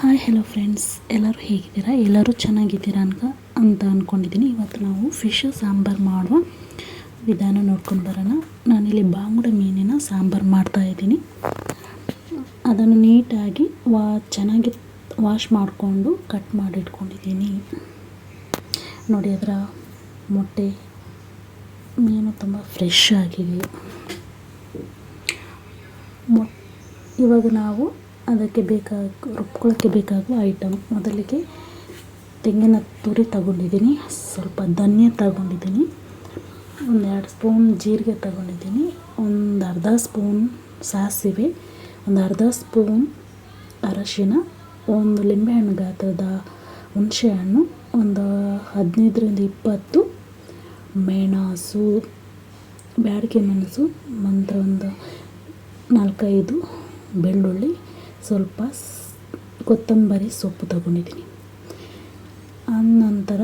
Hi hello friends ಎಲ್ಲರೂ ಹೇಗಿದ್ದೀರಾ? ಎಲ್ಲರೂ ಚೆನ್ನಾಗಿದ್ದೀರಾ ಅನ್ಕ, ಅಂತ ಅಂದ್ಕೊಂಡಿದ್ದೀನಿ ಇವತ್ತು ನಾವು ಫಿಶ್ ಸಾಂಬಾರು ಮಾಡುವ ವಿಧಾನ ನೋಡ್ಕೊಂಡು ಬರೋಣ. ನಾನಿಲ್ಲಿ ಬಾಂಗುಡ ಮೀನಿನ ಸಾಂಬಾರು ಮಾಡ್ತಾಯಿದ್ದೀನಿ ಅದನ್ನು ನೀಟಾಗಿ ವಾ, ಚೆನ್ನಾಗಿ ವಾಶ್ ಮಾಡಿಕೊಂಡು ಕಟ್ ಮಾಡಿಟ್ಕೊಂಡಿದ್ದೀನಿ. ನೋಡಿ, ಅದರ ಮೊಟ್ಟೆ ಮೀನು ತುಂಬ ಫ್ರೆಶ್ ಆಗಿದೆ. ಮೊ ಇವಾಗ ನಾವು ಅದಕ್ಕೆ ಬೇಕಾಗ ರುಬ್ಕೊಳ್ಳೋಕ್ಕೆ ಬೇಕಾಗುವ ಐಟಮ್ ಮೊದಲಿಗೆ ತೆಂಗಿನ ತುರಿ ತಗೊಂಡಿದ್ದೀನಿ. ಸ್ವಲ್ಪ ಧನ್ಯ ತಗೊಂಡಿದ್ದೀನಿ. ಒಂದೆರಡು ಸ್ಪೂನ್ ಜೀರಿಗೆ ತಗೊಂಡಿದ್ದೀನಿ. ಒಂದು ಅರ್ಧ ಸ್ಪೂನ್ ಸಾಸಿವೆ, ಒಂದು ಅರ್ಧ ಸ್ಪೂನ್ ಅರಶಿನ, ಒಂದು ಲಿಂಬೆಹಣ್ಣು ಗಾತ್ರದ ಹುಣಸೆಹಣ್ಣು, ಒಂದು ಹದಿನೈದರಿಂದ ಇಪ್ಪತ್ತು ಮೆಣಸು, ಬ್ಯಾಡಿಗೆ ಮೆಣಸು ನಂತರ ಒಂದು ನಾಲ್ಕೈದು ಬೆಳ್ಳುಳ್ಳಿ ಸ್ವಲ್ಪ ಕೊತ್ತಂಬರಿ ಸೊಪ್ಪು ತಗೊಂಡಿದ್ದೀನಿ. ನಂತರ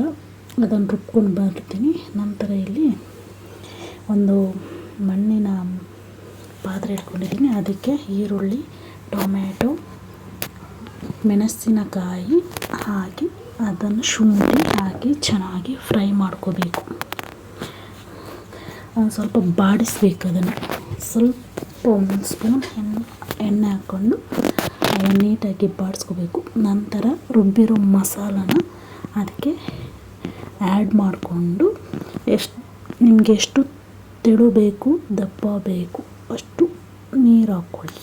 ಅದನ್ನು ರುಬ್ಕೊಂಡು ಬರ್ತೀನಿ ನಂತರ ಇಲ್ಲಿ ಒಂದು ಮಣ್ಣಿನ ಪಾತ್ರೆ ಇಟ್ಕೊಂಡಿದ್ದೀನಿ. ಅದಕ್ಕೆ ಈರುಳ್ಳಿ, ಟೊಮ್ಯಾಟೊ, ಮೆಣಸಿನಕಾಯಿ ಹಾಕಿ ಅದನ್ನು ಶುಂಠಿ ಹಾಕಿ ಚೆನ್ನಾಗಿ ಫ್ರೈ ಮಾಡ್ಕೋಬೇಕು. ಸ್ವಲ್ಪ ಬಾಡಿಸ್ಬೇಕು ಅದನ್ನು. ಸ್ವಲ್ಪ ಒಂದು ಸ್ಪೂನ್ ಎಣ್ಣೆ ಎಣ್ಣೆ ಹಾಕ್ಕೊಂಡು ಅದನ್ನು ನೀಟಾಗಿ ಬಾಡಿಸ್ಕೋಬೇಕು. ನಂತರ ರುಬ್ಬಿರೋ ಮಸಾಲನ ಅದಕ್ಕೆ ಆ್ಯಡ್ ಮಾಡಿಕೊಂಡು ಎಷ್ಟು, ನಿಮಗೆ ಎಷ್ಟು ತೆಳು ಬೇಕು, ದಪ್ಪ ಬೇಕು, ಅಷ್ಟು ನೀರು ಹಾಕ್ಕೊಳ್ಳಿ.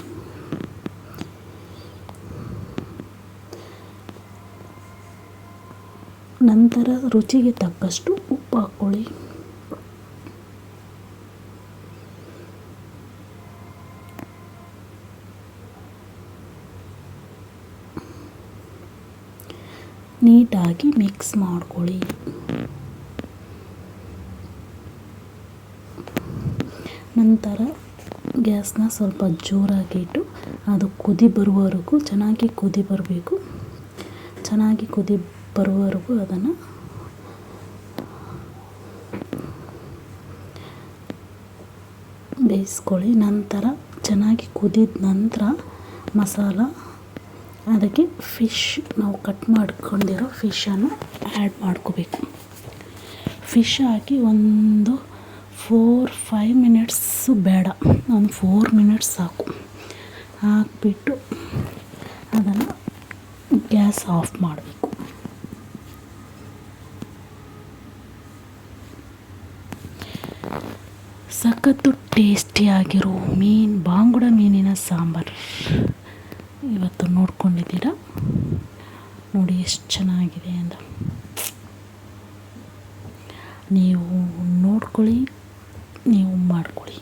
ನಂತರ ರುಚಿಗೆ ತಕ್ಕಷ್ಟು ಉಪ್ಪು ಹಾಕ್ಕೊಳ್ಳಿ. ನೀಟಾಗಿ ಮಿಕ್ಸ್ ಮಾಡ್ಕೊಳ್ಳಿ. ನಂತರ ಗ್ಯಾಸ್ನ ಸ್ವಲ್ಪ ಜೋರಾಗಿಟ್ಟು ಅದು ಕುದಿ ಬರುವವರೆಗೂ ಚೆನ್ನಾಗಿ ಕುದಿ ಬರಬೇಕು. ಚೆನ್ನಾಗಿ ಕುದಿ ಬರುವವರೆಗೂ ಅದನ್ನು ಬೇಯಿಸ್ಕೊಳ್ಳಿ. ನಂತರ ಚೆನ್ನಾಗಿ ಕುದಿದ ನಂತರ ಮಸಾಲ ಅದಕ್ಕೆ ಫಿಶ್ ನಾವು ಕಟ್ ಮಾಡ್ಕೊಂಡಿರೋ ಫಿಶನ್ನು ಆ್ಯಡ್ ಮಾಡ್ಕೋಬೇಕು. ಫಿಶ್ ಹಾಕಿ ಒಂದು ಫೋರ್ ಫೈವ್ ಮಿನಿಟ್ಸು ಬೇಡ. ಒಂದು ಫೋರ್ ಮಿನಿಟ್ಸ್ ಸಾಕು. ಹಾಕಿಬಿಟ್ಟು ಅದನ್ನು ಗ್ಯಾಸ್ ಆಫ್ ಮಾಡಬೇಕು. ಸಖತ್ತು ಟೇಸ್ಟಿಯಾಗಿರೋ ಮೀನು, ಬಾಂಗುಡ ಮೀನಿನ ಸಾಂಬಾರು. ಇವತ್ತು ನೋಡ್ಕೊಂಡಿದ್ದೀರ? ನೋಡಿ ಎಷ್ಟು ಚೆನ್ನಾಗಿದೆ ಅಂತ. ನೀವು ನೋಡ್ಕೊಳ್ಳಿ ನೀವು ಮಾಡ್ಕೊಳ್ಳಿ.